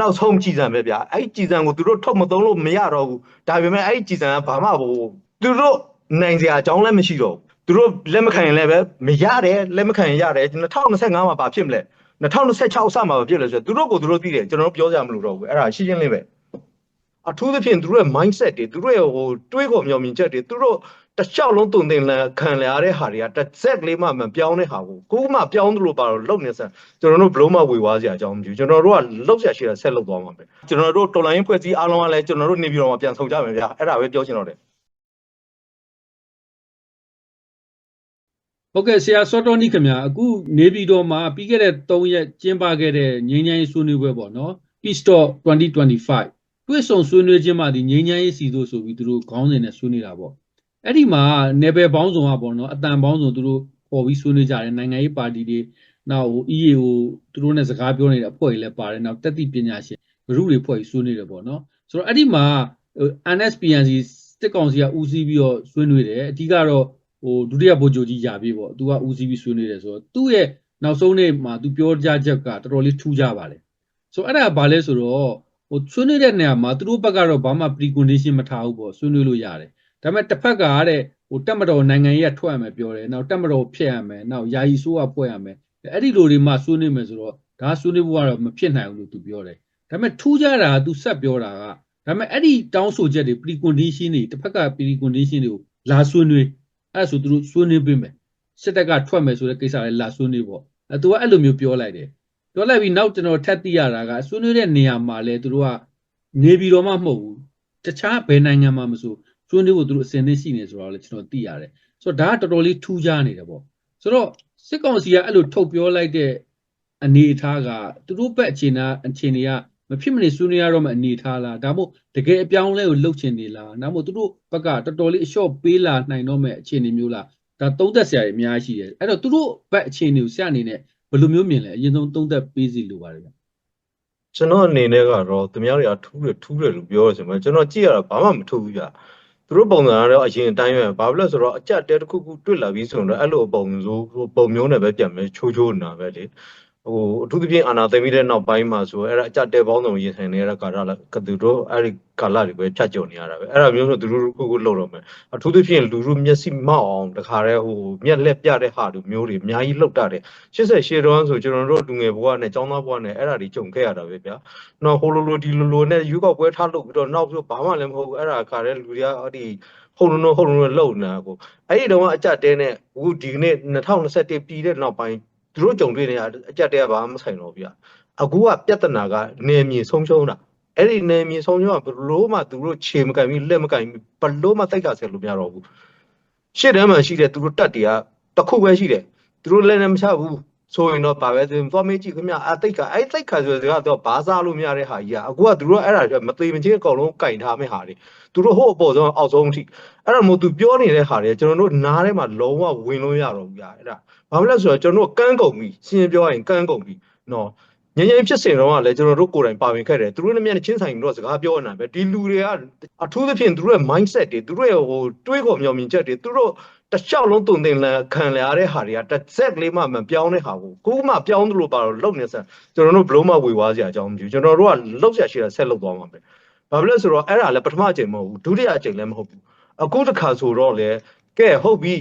နောက်ဆုံးကြည်စံပဲဗျာအဲ့ကြည်စံကိုသူတို့ထုတ်မသုံးလို့မရတော့ဘူးဒါပေမဲ့အဲ့ကြည်စံကဘာမှဟိုသူတို့နိုင်စရာအကြောင်းလည်းမရှိတော့ဘူးသူတို့လက်မခံရင်လည်းပဲမရတယ်လက်မခံရင်ရတယ်2025မှာဘာဖြစ်မလဲ2026အစမှာဘာဖြစ်လဲဆိုတော့သူတို့ကိုသူတို့သိတယ်ကျွန်တော်တို့ပြောကြမလို့တော့ဘူးအဲ့ဒါရှင်းရှင်းလေးပဲအထူးသဖြင့်သူတို့ရဲ့ mindset တွေသူတို့ရဲ့ဟိုတွေးခေါ်မျှော်မြင်ချက်တွေသူတို့ တစ်လျှောက်လုံးတုံတင်လန်ခံရတဲ့ဟာတွေကတစ်စက်ကလေးမှမပြောင်းတဲ့ဟာကိုကိုမှပြောင်းသလိုပါတော့လုံနေစမ်းကျွန်တော်တို့ဘလုံးမဝေဝါးစရာအကြောင်းမရှိဘူးကျွန်တော်တို့ကလောက်ရရှိတာဆက်လုပ်သွားမှာပဲကျွန်တော်တို့တော်လိုင်းဖွဲ့စည်းအားလုံးကလည်းကျွန်တော်တို့နေပြည်တော်မှာပြန်ဆောင်ကြမယ်ဗျာအဲ့ဒါပဲပြောချင်တော့တယ်ဟုတ်ကဲ့ဆရာစောတော်နီခင်ဗျာအခုနေပြည်တော်မှာပြီးခဲ့တဲ့3ရက်ကျင်းပခဲ့တဲ့ငြိမ်းချမ်းရေးဆွေးနွေးပွဲပေါ့နော် Peace Talk 2025တွေ့ဆုံဆွေးနွေးခြင်းမှာဒီငြိမ်းချမ်းရေးစီတို့ဆိုပြီးသူတို့ခေါင်းစဉ်နဲ့ဆွေးနွေးတာပေါ့ အဲ့ဒီမှာနယ်ပယ်ပေါင်းစုံကပေါ့နော်အတန်ပေါင်းစုံသူတို့ပေါ်ပြီးဆွေးနွေးကြတယ်နိုင်ငံရေးပါတီတွေနောက်ဟို EAO သူတို့နဲ့စကားပြောနေတဲ့အဖွဲ့တွေလည်းပါတယ်နောက်တက်တိပညာရှင်ဘရုတွေဖွဲ့ပြီးဆွေးနွေးတယ်ပေါ့နော်ဆိုတော့အဲ့ဒီမှာဟို NSPNC စစ်ကောင်စီကဦးစီးပြီးတော့ဆွေးနွေးတယ်အဓိကတော့ဟိုဒုတိယဗိုလ်ချုပ်ကြီးယာပြေပေါ့သူကဦးစီးပြီးဆွေးနွေးတယ်ဆိုတော့သူ့ရဲ့နောက်ဆုံးနေ့မှာသူပြောကြားချက်ကတော်တော်လေးထူးခြားပါတယ်ဆိုတော့အဲ့ဒါဘာလဲဆိုတော့ဟိုဆွေးနွေးတဲ့နေရာမှာသူတို့ဘက်ကတော့ဘာမှ precondition မထားဘူးပေါ့ဆွေးနွေးလို့ရတယ် ဒါပေမဲ့တစ်ဖက်ကတဲ့ဟိုတက်မတော်နိုင်ငံရေးကထွက်ရမယ်ပြောတယ်နောက်တက်မတော်ဖြစ်ရမယ်နောက်ယာယီဆိုးကဖွဲ့ရမယ်အဲ့ဒီလိုတွေမှဆွေးနွေးမယ်ဆိုတော့ဒါဆွေးနွေးဖို့ကတော့မဖြစ်နိုင်ဘူးလို့သူပြောတယ်ဒါပေမဲ့ထူးခြားတာကသူဆက်ပြောတာကဒါပေမဲ့အဲ့ဒီတောင်းဆိုချက်တွေ precondition တွေတစ်ဖက်က precondition တွေကိုလာဆွေးနွေးအဲ့ဒါဆိုသူတို့ဆွေးနွေးပေးမယ်စစ်တပ်ကထွက်မယ်ဆိုတဲ့ကိစ္စလည်းလာဆွေးနွေးပေါ့အဲသူကအဲ့လိုမျိုးပြောလိုက်တယ်ပြောလိုက်ပြီးနောက်ကျွန်တော်ထပ်သိရတာကဆွေးနွေးတဲ့နေရာမှာလည်းသူတို့ကနေပြည်တော်မှမဟုတ်ဘူးတခြားဘယ်နိုင်ငံမှာမဆို ဆွေးနွေးဖို့သူတို့အစဉ်သင့်ရှိနေဆိုတော့လည်းကျွန်တော်သိရတယ်ဆိုတော့ဒါကတော်တော်လေးထူးခြားနေတယ်ပေါ့ဆိုတော့စစ်ကောင်စီကအဲ့လိုထုတ်ပြောလိုက်တဲ့အနေအထားကသူတို့ဘက်အခြေအနေအခြေအနေကမဖြစ်မနေဆွေးနွေးရတော့မှအနေအထားလားဒါမှမဟုတ်တကယ်အပြောင်းအလဲကိုလှုပ်ချင်နေလားဒါမှမဟုတ်သူတို့ဘက်ကတော်တော်လေးအလျှော့ပေးလာနိုင်တော့မဲ့အခြေအနေမျိုးလားဒါသုံးသက်ဆရာတွေအများကြီးရှိတယ်အဲ့တော့သူတို့ဘက်အခြေအနေကိုဆရာအနေနဲ့ဘယ်လိုမျိုးမြင်လဲအရင်ဆုံးသုံးသက်ပေးစီလိုပါတယ်ဗျကျွန်တော်အနေနဲ့ကတော့သူများတွေကထူးတယ်ထူးတယ်လို့ပြောရစမှာကျွန်တော်ကြည့်ရတာဘာမှမထူးဘူးကြာသူ တို့ပုံစံကတော့အရင်အတိုင်းပဲဘာဖြစ်လဲဆိုတော့အကြက်တဲတစ်ခုခုတွေ့လာပြီးဆိုတော့အဲ့လိုပုံစိုးပုံမျိုးနဲ့ပဲပြန်မယ်ချိုးချိုးနေတာပဲလေ ဟိုအထူးသဖြင့်အာနာသိမ်းပြီးတဲ့နောက်ပိုင်းမှာဆိုအဲ့ဒါအကြက်တဲပေါင်းစုံရင်ဆိုင်နေတဲ့ကာလလည်းကသူတို့အဲ့ဒီကာလတွေပဲဖြတ်ကျော်နေရတာပဲအဲ့ဒါမျိုးဆိုသူတို့ခုခုလှုပ်တော့မယ်အထူးသဖြင့်လူလူမျက်စိမောက်အောင်တခါတည်းဟိုမျက်လက်ပြတဲ့ဟာလူမျိုးတွေအများကြီးလှုပ်တာတယ်88တောင်းဆိုကျွန်တော်တို့လူငယ်ဘဝနဲ့ចောင်းသားဘဝနဲ့အဲ့ဒါတွေကြုံခဲ့ရတာပဲဗျာနော်ဟိုလိုလိုဒီလိုလိုနဲ့ယူကောက်ပွဲထားလုပ်ပြီးတော့နောက်ဆိုဘာမှလည်းမဟုတ်ဘူးအဲ့ဒါခါတည်းလူတွေကအဲ့ဒီဟုတ်လုံးလုံးဟုတ်လုံးလုံးလှုပ်နေတာကိုအဲ့ဒီတုန်းကအကြက်တဲနဲ့အခုဒီနေ့2021ပြည်တဲ့နောက်ပိုင်း သူတို့ကြုံတွေ့နေရအကြက်တဲကဘာမှမဆိုင်တော့ဗျာအခုကပြဿနာကနေမြေဆုံးရှုံးတာအဲ့ဒီနေမြေဆုံးရှုံးကဘလို့မှသူတို့ခြေမကန်ပြီးလက်မကန်ပြီးဘလို့မှတိုက်ခါဆက်လို့မရတော့ဘူးရှေ့တန်းမှာရှိတဲ့သူတို့တက်တွေကတစ်ခုပဲရှိတယ်သူတို့လည်းလည်းမချဘူး ဆိုရင်တော့ဗာပဲဆိုရင်သွားမေးကြည့်ခင်ဗျအတိတ်ကအဲ့တိတ်ခါဆိုတဲ့ကတော့ဘာစားလို့မရတဲ့ဟာကြီးကအခုကသူတို့အဲ့ဒါတွေမသေးမချင်းအကုန်လုံးကင်ထားမယ့်ဟာတွေသူတို့ဟိုအပေါ်ဆုံးအောက်ဆုံးအထိအဲ့ဒါမို့သူပြောနေတဲ့ဟာတွေကျွန်တော်တို့နားထဲမှာလုံးဝဝင်လို့ရတော့ဘူးဗျာအဲ့ဒါဘာမလဲဆိုတော့ကျွန်တော်တို့ကန်းကုန်ပြီရှင်းပြောရရင်ကန်းကုန်ပြီနော်ငញ្ញင်ဖြစ်စဉ်တော့ကလည်းကျွန်တော်တို့ကိုယ်တိုင်ပါဝင်ခဲ့တယ်သူတို့နဲ့မျက်နှာချင်းဆိုင်တော့စကားပြောနေတာပဲဒီလူတွေကအထူးသဖြင့်သူတို့ရဲ့ mindset တွေသူတို့ရဲ့ဟိုတွေးခေါ်မျှော်မြင်ချက်တွေသူတို့ တစ်လျှောက်လုံးတုံတင်လန်ခံရတဲ့ဟာတွေကတစ်စက်ကလေးမှမပြောင်းတဲ့ဟာကိုကိုမှပြောင်းသလိုပါတော့လုံနေစမ်းကျွန်တော်တို့ဘလုံးမဝေဝါးစရာအကြောင်းမရှိဘူးကျွန်တော်တို့ကလှုပ်ရှားရှိတာဆက်လှုပ်သွားမှာပဲဘာဖြစ်လဲဆိုတော့အဲ့ဒါလည်းပထမအချိန်မဟုတ်ဘူးဒုတိယအချိန်လည်းမဟုတ်ဘူးအခုတစ်ခါဆိုတော့လေကဲဟုတ်ပြီ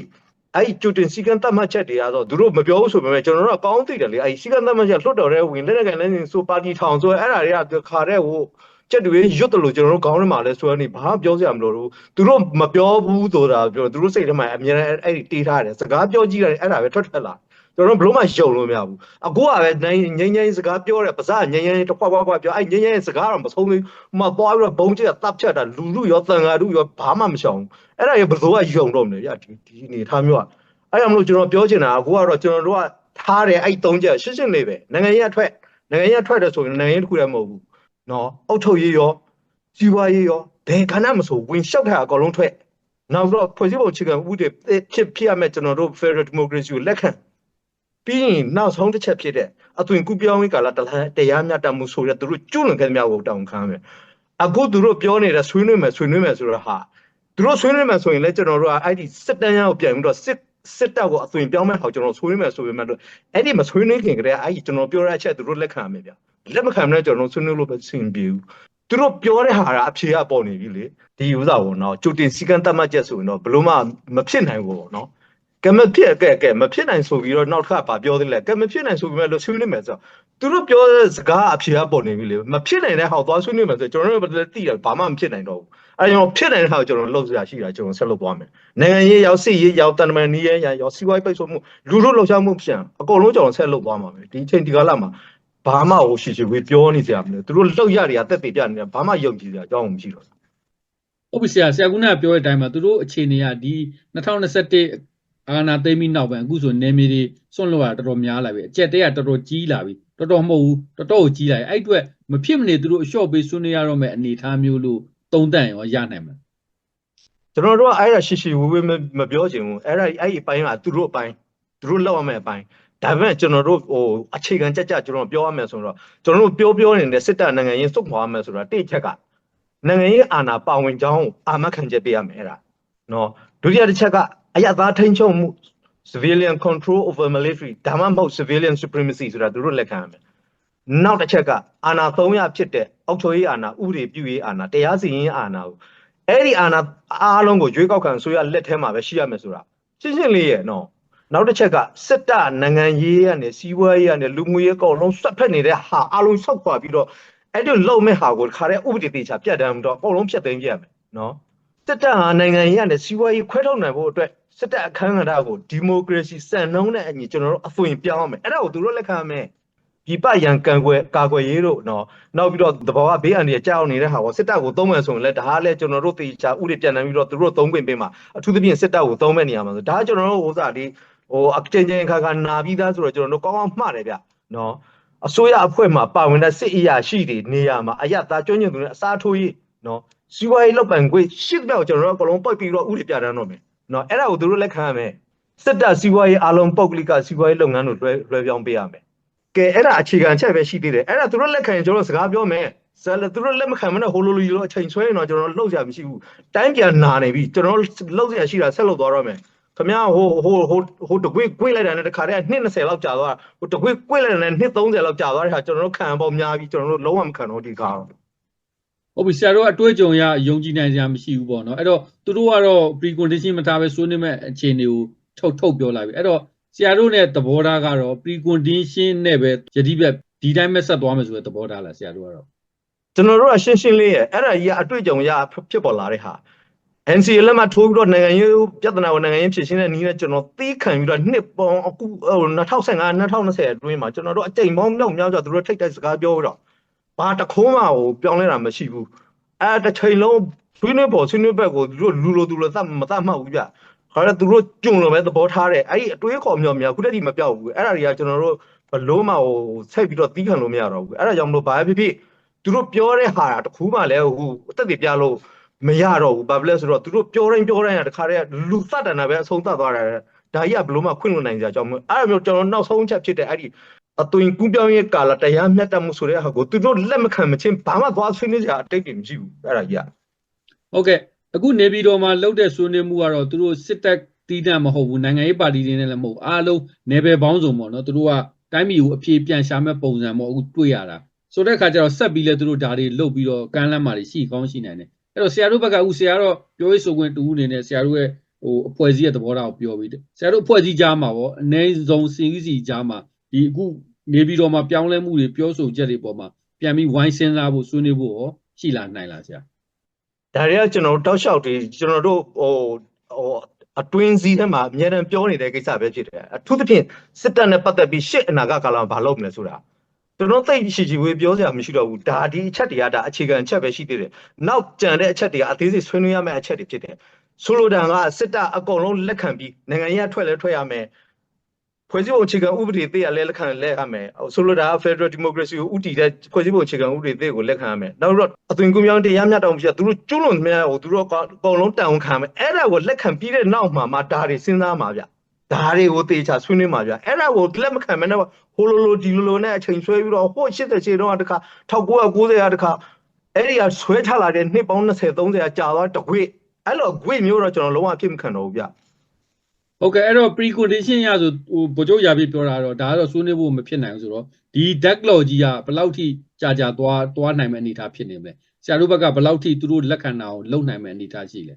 အဲ့ကျူတင်စီကန်တတ်မှတ်ချက်တွေကတော့သူတို့မပြောဘူးဆိုပေမဲ့ကျွန်တော်တို့ကကောင်းသိတယ်လေအဲ့စီကန်တတ်မှတ်ချက်လွတ်တော်တဲ့ဝင်လက်ကန်လည်းဆိုပါတီထောင်ဆိုအဲ့ဒါတွေကခါတဲ့ဟို ချက်တွေရွတ်တယ်လို့ကျွန်တော်တို့ခေါင်းထဲမှာလဲဆွဲနေဘာမှပြောစရာမလိုဘူးသူတို့မပြောဘူးဆိုတာပြောသူတို့စိတ်ထဲမှာအများနဲ့အဲ့ဒီတေးထားတယ်စကားပြောကြည့်တယ်အဲ့ဒါပဲထွက်ထွက်လာကျွန်တော်ဘလို့မှယုံလို့မရဘူးအခုကပဲနိုင်ငိမ့်ငိမ့်စကားပြောတယ်ပါစငိမ့်ငိမ့်တစ်ခွက်ခွက်ခွက်ပြောအဲ့ငိမ့်ငိမ့်စကားတော့မဆုံးသေးဘူးဟိုမှာသွားပြီးတော့ဘုံကျက်တပ်ဖြတ်တာလူလူရောတန်ဃာလူရောဘာမှမရှောင်အဲ့ဒါရဘလို့ကယုံတော့မလဲဗျဒီဒီအနေထားမျိုးကအဲ့ဒါမလို့ကျွန်တော်ပြောချင်တာအခုကတော့ကျွန်တော်တို့ကထားတယ်အဲ့သုံးချက်ရှင်းရှင်းလေးပဲနိုင်ငံရေးအထွက်နိုင်ငံရေးအထွက်တယ်ဆိုရင်နိုင်ငံရေးတစ်ခုလည်းမဟုတ်ဘူး နော်အုတ်ထုတ်ရေးရောစီးပွားရေးရောဘယ်ကဏ္ဍမဆိုဝင်လျှောက်တာအကုန်လုံးထွက်နောက်တော့ဖွဲ့စည်းပုံအခြေခံဥပဒေဖြစ်ဖြစ်ရမယ်ကျွန်တော်တို့ Federal Democracy ကိုလက်ခံပြီးရင်နောက်ဆုံးတစ်ချက်ဖြစ်တဲ့အသွင်ကူပြောင်းရေးကာလတလားတရားမျှတမှုဆိုတဲ့သူတို့ကျွလွန်ခဲ့တဲ့မြောက်ကိုတောင်းခံမယ်အခုသူတို့ပြောနေတဲ့ဆွေးနွေးမယ်ဆွေးနွေးမယ်ဆိုတော့ဟာသူတို့ဆွေးနွေးမယ်ဆိုရင်လည်းကျွန်တော်တို့ကအဲ့ဒီစစ်တမ်းရကိုပြန်ပြီးတော့စစ်စစ်တပ်ကိုအသွင်ပြောင်းမဲ့ဟောကျွန်တော်ဆွေးနွေးမယ်ဆိုပေမဲ့အဲ့ဒီမဆွေးနွေးခင်ကတည်းကအဲ့ဒီကျွန်တော်ပြောတဲ့အချက်သူတို့လက်ခံရမယ်ဗျ လက်မခံနဲ့ကျွန်တော်ဆွေးနွေးလို့ပဲဆင်ပြေဘူးသူတို့ပြောတဲ့ဟာကအဖြေကပေါ်နေပြီလေဒီဥစ္စာပေါ့နော်ကြိုတင်စီကံတတ်မှတ်ချက်ဆိုရင်တော့ဘလို့မှမဖြစ်နိုင်ဘူးပေါ့နော်ကဲမဖြစ်ကဲကဲမဖြစ်နိုင်ဆိုပြီးတော့နောက်တစ်ခါပါပြောသေးလဲကဲမဖြစ်နိုင်ဆိုပြီးမှလို့ဆွေးနွေးမယ်ဆိုတော့သူတို့ပြောတဲ့စကားအဖြေကပေါ်နေပြီလေမဖြစ်နိုင်တဲ့ဟာကိုသွားဆွေးနွေးမယ်ဆိုကျွန်တော်တို့လည်းသိတယ်ဘာမှမဖြစ်နိုင်တော့ဘူးအဲကျွန်တော်ဖြစ်နိုင်တဲ့ဟာကိုကျွန်တော်လှုပ်ရှားရှိတာကျွန်တော်ဆက်လုပ်သွားမယ်နိုင်ငံရေးရောက်စစ်ရေးရောက်တန်တမန်နီးရေးရောက်စီးပွားရေးပိတ်ဆို့မှုလူတို့လှုပ်ရှားမှုပြန်အကုန်လုံးကျွန်တော်ဆက်လုပ်သွားမှာပဲဒီချိန်ဒီကာလမှာ ဘာမှဟိုရှိရှိဝေးပြောနေကြမလို့သူတို့လှုပ်ရတွေကတက်တည်ပြနေတာဘာမှယုံကြည်စရာအကြောင်းမရှိတော့ဟုတ်ပြီဆရာဆရာကကပြောတဲ့အတိုင်းမှာသူတို့အခြေအနေကဒီ2021အာနာသိမ်းပြီးနောက်ပိုင်းအခုဆိုနေမီတွေစွန့်လွတ်ရတော်တော်များလာပြီအကျက်တဲကတော်တော်ကြီးလာပြီတော်တော်မဟုတ်ဘူးတော်တော်ကိုကြီးလာပြီအဲ့အတွက်မဖြစ်မနေသူတို့အလျှော့ပေးဆွေးနွေးရတော့မယ့်အနေအထားမျိုးလို့သုံးသပ်ရောရနိုင်မှာကျွန်တော်တို့ကအဲ့ဒါရှိရှိဝေးဝေးမပြောချင်ဘူးအဲ့ဒါအဲ့ဒီအပိုင်းကသူတို့အပိုင်းသူတို့လောက်ရမယ့်အပိုင်း ဒါပေမဲ့ကျွန်တော်တို့ဟိုအခြေခံကြကြကျွန်တော်ပြောရမယ်ဆိုတော့ကျွန်တော်တို့ပြောပြောနေတဲ့စစ်တပ်နိုင်ငံရေးစုခွာရမယ်ဆိုတာတိတ်ချက်ကနိုင်ငံရေးအာဏာပါဝင်ကြောင်းအာမခံချက်ပေးရမယ်အဲ့ဒါနော်ဒုတိယတစ်ချက်ကအရသာထိန်ချုံမှု civilian control over military ဒါမှမဟုတ် civilian supremacy ဆိုတာသူတို့လက်ခံရမယ်နောက်တစ်ချက်ကအာဏာ300ဖြစ်တဲ့အောက်ချုပ်ရေးအာဏာဥပဒေပြုရေးအာဏာတရားစီရင်အာဏာကိုအဲ့ဒီအာဏာအားလုံးကိုရွေးကောက်ခံဆိုရလက်ထဲမှာပဲရှိရမယ်ဆိုတာရှင်းရှင်းလေးရဲ့နော် နောက်တစ်ချက်ကစစ်တပ်နိုင်ငံရေးကနေစီးပွားရေးကနေလူမှုရေးအကုန်လုံးဆွတ်ဖက်နေတဲ့ဟာအားလုံးဆောက်ခွာပြီးတော့အဲ့ဒီလုံမဲ့ဟာကိုခါတဲ့ဥပဒေတေချာပြတ်တမ်းတော့အကုန်လုံးဖြတ်သိမ်းပြရမယ်နော်စစ်တပ်ဟာနိုင်ငံရေးကနေစီးပွားရေးခွဲထုတ်နိုင်ဖို့အတွက်စစ်တပ်အခမ်းအနားကိုဒီမိုကရေစီစံနှုန်းနဲ့အညီကျွန်တော်တို့အသွင်ပြောင်းရမယ်အဲ့ဒါကိုသူတို့လက်ခံရမယ်ပြပရန်ကံကွယ်ကာကွယ်ရေးတို့နော်နောက်ပြီးတော့သဘောကဘေးအန္တရာယ်ကြောက်နေတဲ့ဟာကိုစစ်တပ်ကိုသုံးမယ်ဆိုရင်လည်းဒါကလည်းကျွန်တော်တို့တေချာဥပဒေပြန်နိုင်ပြီးတော့သူတို့သုံးခွင့်ပေးမှာအထူးသဖြင့်စစ်တပ်ကိုသုံးမဲ့နေရာမှာဆိုဒါကကျွန်တော်တို့ဥစားဒီ ဟိုအကျဉ်းချင်းခါခါနာပြီးသားဆိုတော့ကျွန်တော်တို့ကောင်းကောင်းမှတ်တယ်ဗျနော်အစိုးရအဖွဲ့မှာပါဝင်တဲ့စစ်အရာရှိတွေနေရာမှာအရသာကျွမ်းကျင်သူတွေအစားထိုးရေးနော်စီးပွားရေးလုပ်ပိုင်ခွင့်ရှစ်ဘက်ကိုကျွန်တော်တို့အကုန်လုံးပိတ်ပြီးတော့ဥပဒေပြတန်းတော့မယ်နော်အဲ့ဒါကိုသူတို့လက်ခံရမယ်စစ်တပ်စီးပွားရေးအလုံးပုတ်ကလိကစီးပွားရေးလုပ်ငန်းတို့လွှဲလွှဲပြောင်းပေးရမယ်ကဲအဲ့ဒါအခြေခံချက်ပဲရှိသေးတယ်အဲ့ဒါသူတို့လက်ခံရင်ကျွန်တော်စကားပြောမယ်ဆယ်သူတို့လက်မခံမနဲ့ဟိုလိုလိုလိုအချိန်ဆွဲရင်တော့ကျွန်တော်လှုပ်ရှားမရှိဘူးတိုင်းပြန်နာနေပြီကျွန်တော်လှုပ်ရှားရှိတာဆက်လှုပ်သွားတော့မယ် ခမရဟိုဟိုဟိုဟိုတကွေးကွေးလိုက်တာနဲ့တခါတည်းနှစ်20လောက်ကြာသွားဟိုတကွေးကွေးလိုက်တာနဲ့နှစ်30လောက်ကြာသွားတဲ့ဟာကျွန်တော်တို့ခံပေါ့များပြီကျွန်တော်တို့လုံးဝမခံတော့ဒီကားဟုတ်ပြီဆရာတို့အတွေ့အကြုံရယုံကြည်နိုင်စရာမရှိဘူးပေါ့နော်အဲ့တော့သူတို့ကတော့ precondition မထားပဲဆွေးနွေးမဲ့အခြေအနေကိုထုတ်ထုတ်ပြောလာပြီအဲ့တော့ဆရာတို့နဲ့သဘောထားကတော့ precondition နဲ့ပဲယတိပြတ်ဒီတိုင်းပဲဆက်သွားမယ်ဆိုတဲ့သဘောထားလားဆရာတို့ကတော့ကျွန်တော်တို့ကရှင်းရှင်းလေးရဲ့အဲ့ဒါကြီးကအတွေ့အကြုံရဖြစ်ပေါ်လာတဲ့ဟာ NCA လက်မှတ်ထိုးပြီးတော့နိုင်ငံရေးပြဿနာကိုနိုင်ငံရေးဖြေရှင်းတဲ့နည်းနဲ့ကျွန်တော်သီးခံပြီးတော့နှစ်ပေါင်းအခုဟို2015 2020အတွင်းမှာကျွန်တော်တို့အကြိမ်ပေါင်းမြောက်မြောက်ကြသူတို့ထိတ်တိုက်စကားပြောတော့ဘာတခိုးမှဟိုပြောင်းလဲတာမရှိဘူးအဲတစ်ချိန်လုံးဆွေးနွေးပေါ်ဆွေးနွေးဘက်ကိုသူတို့လူလိုသူလိုသတ်မသတ်မှတ်ဘူးဗျခါတော့သူတို့ကြုံလို့ပဲသဘောထားတယ်အဲ့ဒီအတွေးခေါ်မြောက်မြောက်ခုတည်းဒီမပြောက်ဘူးအဲ့ဒါတွေကကျွန်တော်တို့ဘလို့မှဟိုဆက်ပြီးတော့သီးခံလို့မရတော့ဘူးအဲ့ဒါကြောင့်မလို့ဘာဖြစ်ဖြစ်သူတို့ပြောတဲ့ဟာတခုမှလည်းဟိုအသက်တွေပြလို့ မရတော့ဘူးဘာဖြစ်လဲဆိုတော့သူတို့ပြောတိုင်းပြောတိုင်းကတခါတည်းလူသတ်တယ်နာပဲအဆုံးသတ်သွားတယ်ဒါကြီးကဘလို့မှခွင့်လွှတ်နိုင်ကြကြောင်းအဲ့လိုမျိုးကျွန်တော်နောက်ဆုံးချက်ဖြစ်တဲ့အဲ့ဒီအသွင်ကူးပြောင်းရေးကာလတရားမျှတမှုဆိုတဲ့ဟာကိုသူတို့လက်မခံမချင်းဘာမှသွားဆွေးနွေးကြအတိတ်တွေမရှိဘူးအဲ့ဒါကြီးကဟုတ်ကဲ့အခုနေပြည်တော်မှာလှုပ်တဲ့ဆွေးနွေးမှုကတော့သူတို့စစ်တပ်တီးတန့်မဟုတ်ဘူးနိုင်ငံရေးပါတီတွေနဲ့လည်းမဟုတ်အားလုံးနယ်ပယ်ပေါင်းစုံပေါ့နော်သူတို့ကတိုင်းပြည်ကိုအပြေပြန်ရှာမဲ့ပုံစံပေါ့အခုတွေ့ရတာဆိုတဲ့အခါကျတော့ဆက်ပြီးလဲသူတို့ဒါတွေလှုပ်ပြီးတော့ကမ်းလှမ်းမာတွေရှိကောင်းရှိနိုင်တယ် အဲ့တော့ဆရာတို့ဘက်ကအခုဆရာတော့ပြောရေးဆိုခွင့်တူဦးအနေနဲ့ဆရာတို့ရဲ့ဟိုအဖွဲ့အစည်းရဲ့သဘောထားကိုပြောပြီးတယ်ဆရာတို့အဖွဲ့အစည်းကြားမှာပေါ့အနည်းဆုံးစင်ကြီးစီကြားမှာဒီအခုနေပြည်တော်မှာပြောင်းလဲမှုတွေပြောဆိုချက်တွေပေါ်မှာပြန်ပြီးဝိုင်းစဉ်းစားဖို့ဆွေးနွေးဖို့ရောရှိလာနိုင်လားဆရာဒါတွေကကျွန်တော်တို့တောက်လျှောက်တွေကျွန်တော်တို့ဟိုဟိုအတွင်းစည်းထဲမှာအများအားပြောနေတဲ့ကိစ္စပဲဖြစ်တယ်အထူးသဖြင့်စစ်တပ်နဲ့ပတ်သက်ပြီးရှစ်အနာဂတ်ကာလမှာဘာလုပ်မလဲဆိုတာ ကျွန်တော်သိရှိချီဝေးပြောစရာမရှိတော့ဘူးဒါဒီအချက်တွေကဒါအခြေခံအချက်ပဲရှိသေးတယ်နောက်ကြံတဲ့အချက်တွေကအသေးစိတ်ဆွေးနွေးရမယ့်အချက်တွေဖြစ်တယ်ဆိုလိုတာကစစ်တပ်အကုန်လုံးလက်ခံပြီးနိုင်ငံရေးထွက်လဲထွက်ရမယ်ဖွဲ့စည်းပုံအခြေခံဥပဒေသေးရလဲလက်ခံလဲရမယ်ဆိုလိုတာက Federal Democracy ကိုဥတည်တဲ့ဖွဲ့စည်းပုံအခြေခံဥပဒေသေးကိုလက်ခံရမယ်နောက်တော့အသွင်ကူးပြောင်းတရားမျှတအောင်ပြသူတို့ကျွလွန်များကိုသူတို့အကုန်လုံးတောင်းခံမယ်အဲ့ဒါကိုလက်ခံပြီးတဲ့နောက်မှာမှဒါတွေစဉ်းစားမှာဗျ ဒါတွေကိုတေချာဆွေးနွေးမှာဗျအဲ့ဒါကိုလက်မခံမနဲ့ဟိုလိုလိုဒီလိုလိုနဲ့အချိန်ဆွဲပြီးတော့ဟို80ချေတုန်းကတခါ1990ကတခါအဲ့ဒီကဆွဲထလာတဲ့နှစ်ပေါင်း20 30ကကြာသွားတကွေ့အဲ့လိုအကွေ့မျိုးတော့ကျွန်တော်လုံးဝအဖြစ်မခံတော့ဘူးဗျဟဟုတ်ကဲ့အဲ့တော့ precondition ရဆိုဟိုဗိုလ်ချုပ်ရာပြပြောတာတော့ဒါကတော့ဆွေးနွေးဖို့မဖြစ်နိုင်ဘူးဆိုတော့ဒီ deck law ကြီးကဘယ်လောက်ထိကြာကြာသွားသွားနိုင်မဲ့အနေအထားဖြစ်နေမလဲဆရာတို့ဘက်ကဘယ်လောက်ထိသူတို့လက်ခံတာကိုလုံနိုင်မဲ့အနေအထားရှိလဲ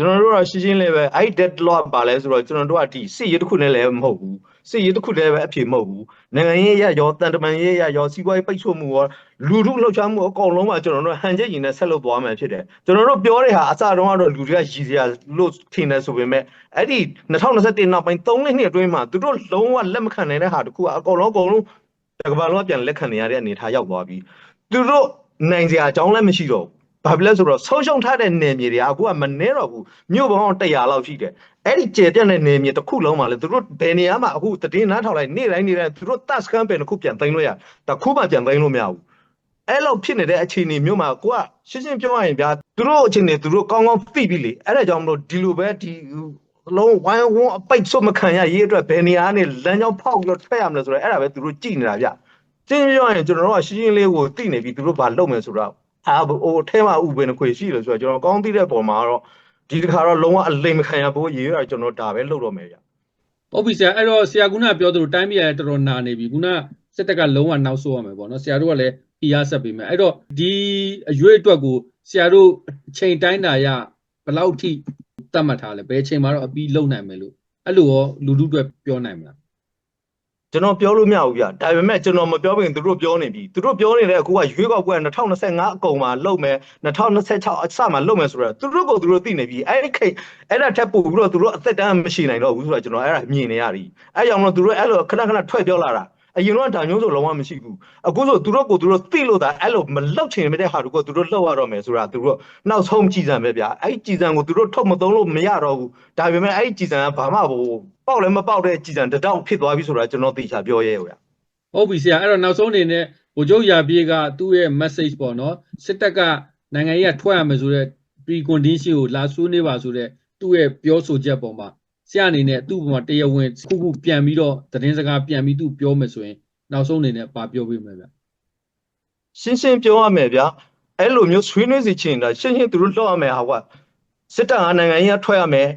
ကျွန်တော်တို့ကရှင်းရှင်းလေးပဲအဲ့ deadlock ပါလဲဆိုတော့ကျွန်တော်တို့ကဒီစစ်ရေးတစ်ခုနဲ့လည်းမဟုတ်ဘူးစစ်ရေးတစ်ခုတည်းပဲအဖြစ်မဟုတ်ဘူးနိုင်ငံရေးရရောတန်တမန်ရေးရရောစီးပွားရေးပိတ်ဆို့မှုရောလူထုလှုပ်ရှားမှုအကုန်လုံးကကျွန်တော်တို့ဟန်ချက်ရင်နဲ့ဆက်လုပ်သွားမယ်ဖြစ်တယ်ကျွန်တော်တို့ပြောတဲ့ဟာအစတုန်းကတော့လူတွေကရည်စရာလို့ထင်တယ်ဆိုပေမဲ့အဲ့ဒီ2021နောက်ပိုင်း3နှစ်အတွင်းမှာသူတို့လုံးဝလက်မခံနိုင်တဲ့ဟာတခုကအကုန်လုံးအကုန်လုံးတကဘာလုံးကပြန်လက်ခံနေရတဲ့အနေထားရောက်သွားပြီသူတို့နိုင်စရာအကြောင်းလည်းမရှိတော့ဘူး ဘာဖြစ်လဲဆိုတော့ဆုံးရှုံးထားတဲ့နယ်မြေတွေကအခုကမနှဲတော့ဘူးမြို့ပေါင်း100လောက်ရှိတယ်အဲ့ဒီကျေပြတ်တဲ့နယ်မြေတစ်ခုလုံးမှာလေသူတို့ဘယ်နေရာမှာအခုတည်င်းနားထောင်လိုက်နေ့တိုင်းနေ့တိုင်းသူတို့တပ်စခန်းပဲတစ်ခုပြန်သိမ်းလို့ရတခုမှပြန်သိမ်းလို့မရဘူးအဲ့လောက်ဖြစ်နေတဲ့အခြေအနေမျိုးမှာကိုကရှင်းရှင်းပြောရရင်ဗျာသူတို့အခြေအနေသူတို့ကောင်းကောင်းသိပြီလေအဲ့ဒါကြောင့်မလို့ဒီလိုပဲဒီလုံးဝိုင်းဝန်းအပိတ်ဆွတ်မခံရရေးအတွက်ဘယ်နေရာကနေလမ်းကြောင်းဖောက်ပြီးတော့ထွက်ရမလဲဆိုတော့အဲ့ဒါပဲသူတို့ကြည်နေတာဗျရှင်းရှင်းပြောရရင်ကျွန်တော်တို့ကရှင်းရှင်းလေးကိုသိနေပြီသူတို့ဘာလုပ်မယ်ဆိုတော့ အာဟိုအထဲမှာဥပင်ခွေရှိလို့ဆိုတော့ကျွန်တော်ကောင်းသိတဲ့ပုံမှာတော့ဒီတစ်ခါတော့လုံးဝအလိမ်မခံရဘူးရေးရကျွန်တော်ဒါပဲလုပ်တော့မယ်ဗျဟုတ်ပြီဆရာအဲ့တော့ဆရာကပြောသလိုတိုင်းပြည်ကတော်တော်နာနေပြီခုနစစ်တပ်ကလုံးဝနောက်ဆုတ်ရမယ်ပေါ့နော်ဆရာတို့ကလည်း PR ဆက်ပေးမယ်အဲ့တော့ဒီအရွေးအတွက်ကိုဆရာတို့အချိန်တိုင်းတာရဘယ်လောက်ထိသတ်မှတ်ထားလဲဘယ်အချိန်မှာတော့အပြီးလုံနိုင်မယ်လို့အဲ့လိုရောလူလူတွေပြောနိုင်မလား ကျွန်တော်ပြောလို့မရဘူးဗျဒါပေမဲ့ကျွန်တော်မပြောဘဲသူတို့ပြောနေပြီသူတို့ပြောနေတဲ့အခုကရွေးကောက်ပွဲ2025အကုန်မှာလုပ်မယ်2026အစမှာလုပ်မယ်ဆိုတော့သူတို့ကိုသူတို့သိနေပြီအဲ့ဒီခိတ်အဲ့ဒါထက်ပို့ပြီးတော့သူတို့အသက်တမ်းမရှိနိုင်တော့ဘူးဆိုတော့ကျွန်တော်အဲ့ဒါမြင်နေရပြီအဲ့ကြောင့်တော့သူတို့အဲ့လိုခဏခဏထွက်ပြောလာတာ အရင်တော့ဒါမျိုးဆိုလုံးဝမရှိဘူးအခုဆိုသူတို့ကိုသူတို့သိလို့ဒါအဲ့လိုမလောက်ချင်တဲ့ဟာတို့ကိုသူတို့လောက်ရတော့မယ်ဆိုတာသူတို့နောက်ဆုံးကြည်စံပဲဗျအဲ့ကြည်စံကိုသူတို့ထုတ်မသုံးလို့မရတော့ဘူးဒါပေမဲ့အဲ့ကြည်စံကဘာမှဟိုပေါက်လည်းမပေါက်တဲ့ကြည်စံတတောက်ဖြစ်သွားပြီဆိုတာကျွန်တော်သိချာပြောရဲဗျဟုတ်ပြီဆရာအဲ့တော့နောက်ဆုံးအနေနဲ့ဗိုလ်ချုပ်ရာပြေးကသူ့ရဲ့ message ပေါ့နော်စစ်တပ်ကနိုင်ငံရေးကထွက်ရမယ်ဆိုတော့ precondition ကိုလာဆွေးနေပါဆိုတော့သူ့ရဲ့ပြောဆိုချက်ပေါ်မှာ ဆရာအနေနဲ့သူ့ပေါ်မှာတရားဝင်ခုခုပြန်ပြီးတော့သတင်းစကားပြန်ပြီးသူပြောမယ်ဆိုရင်နောက်ဆုံးအနေနဲ့ပါပြောပေးမယ်ဗျရှင်းရှင်းပြောရမယ်ဗျအဲ့လိုမျိုးဆွေးနွေးစီချင်တာရှင်းရှင်းသူတို့လောက်ရမယ်ဟာကစစ်တပ်ဟာနိုင်ငံရေးကထွက်ရမယ်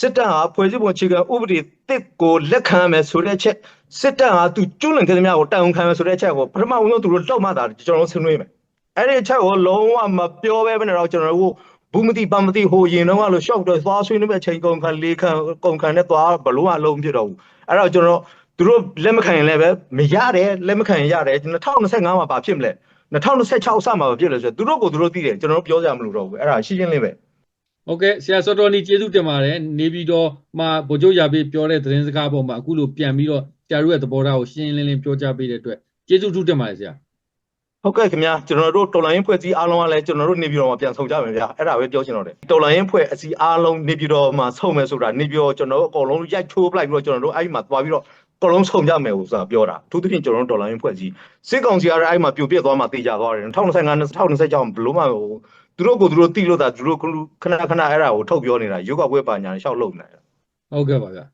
စစ်တပ်ဟာဖွဲ့စည်းပုံအခြေခံဥပဒေတစ်ကိုလက်ခံရမယ်ဆိုတဲ့ချက်စစ်တပ်ဟာသူကျွလွန်ခဲ့သမျှကိုတိုင်အောင်ခံရမယ်ဆိုတဲ့ချက်ကိုပထမဦးဆုံးသူတို့လောက်မှသာကျွန်တော်ဆွေးနွေးမယ်အဲ့ဒီချက်ကိုလုံးဝမပြောဘဲဘယ်နဲ့တော့ကျွန်တော်တို့ ဘူးမတိပမတိဟိုရင်တော့လို့ရှောက်တော့သွားဆွေးနွေးမဲ့ချိန်ကုန်ခံလေးခံကုန်ခံနဲ့သွားဘလို့အလုံးဖြစ်တော့ဘူးအဲ့တော့ကျွန်တော်သူတို့လက်မခံရင်လည်းပဲမရတယ်လက်မခံရင်ရတယ်2025မှာဘာဖြစ်မလဲ2026အစမှာဘာဖြစ်လဲဆိုတော့သူတို့ကိုသူတို့သိတယ်ကျွန်တော်တို့ပြောကြမလို့တော့ဘူးအဲ့ဒါရှင်းရှင်းလေးပဲဟုတ်ကဲ့ဆရာစောတော်နီကျေးဇူးတင်ပါတယ်နေပြီးတော့မှဗိုလ်ချုပ်ရာပြေးပြောတဲ့သတင်းစကားပေါ်မှာအခုလိုပြန်ပြီးတော့ဆရာတို့ရဲ့သဘောထားကိုရှင်းရှင်းလင်းလင်းပြောကြားပေးတဲ့အတွက်ကျေးဇူးထူးတင်ပါတယ်ဆရာ ဟုတ်ကဲ့ခင်ဗျာကျွန်တော်တို့တော်လိုင်းဖွဲ့စည်းအားလုံးကလည်းကျွန်တော်တို့နေပြည်တော်မှာပြန်ဆုံကြမယ်ဗျာအဲ့ဒါပဲပြောချင်တော့တယ်တော်လိုင်းဖွဲ့အစည်းအားလုံးနေပြည်တော်မှာဆုံမယ်ဆိုတာနေပြည်တော်ကျွန်တော်တို့အကုန်လုံးရိုက်ချိုးပလိုက်ပြီးတော့ကျွန်တော်တို့အဲ့ဒီမှာသွားပြီးတော့အကုန်လုံးဆုံကြမယ်လို့ဆိုတာပြောတာအထူးသဖြင့်ကျွန်တော်တို့တော်လိုင်းဖွဲ့စည်းစစ်ကောင်စီကလည်းအဲ့ဒီမှာပြိုပြက်သွားမှတေချာသွားတယ်2025 2026ဘလို့မှဟိုသူတို့ကိုသူတို့တိလို့တာသူတို့ခဏခဏအဲ့ဒါကိုထုတ်ပြောနေတာရုပ်ကပွဲပါညာရှောက်လုံနေတာဟုတ်ကဲ့ပါဗျာ